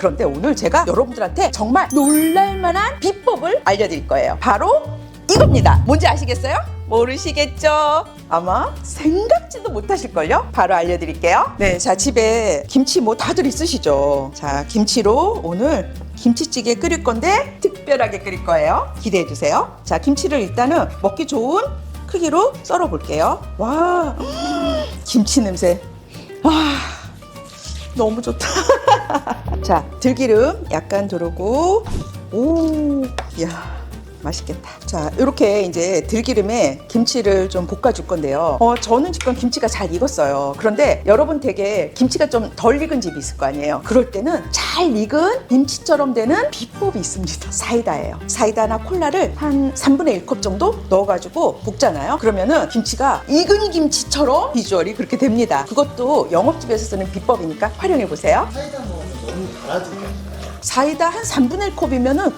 그런데 오늘 제가 여러분들한테 정말 놀랄만한 비법을 알려드릴 거예요. 바로 이겁니다. 뭔지 아시겠어요? 모르시겠죠? 아마 생각지도 못하실걸요? 바로 알려드릴게요. 네, 자, 집에 김치 뭐 다들 있으시죠? 자, 김치로 오늘 김치찌개 끓일 건데 특별하게 끓일 거예요. 기대해 주세요. 자, 김치를 일단은 먹기 좋은 크기로 썰어 볼게요. 와, 김치 냄새. 와, 너무 좋다. 자, 들기름 약간 두르고, 오, 이야, 맛있겠다. 자, 이렇게 이제 들기름에 김치를 좀 볶아줄 건데요. 어, 저는 지금 김치가 잘 익었어요. 그런데 여러분 댁에 김치가 좀 덜 익은 집이 있을 거 아니에요. 그럴 때는 잘 익은 김치처럼 되는 비법이 있습니다. 사이다예요. 사이다나 콜라를 한 3분의 1컵 정도 넣어가지고 볶잖아요. 그러면은 김치가 익은 김치처럼 비주얼이 그렇게 됩니다. 그것도 영업집에서 쓰는 비법이니까 활용해 보세요. 사이다 먹으면 너무 않나요? 사이다 한 3분의 1컵이면은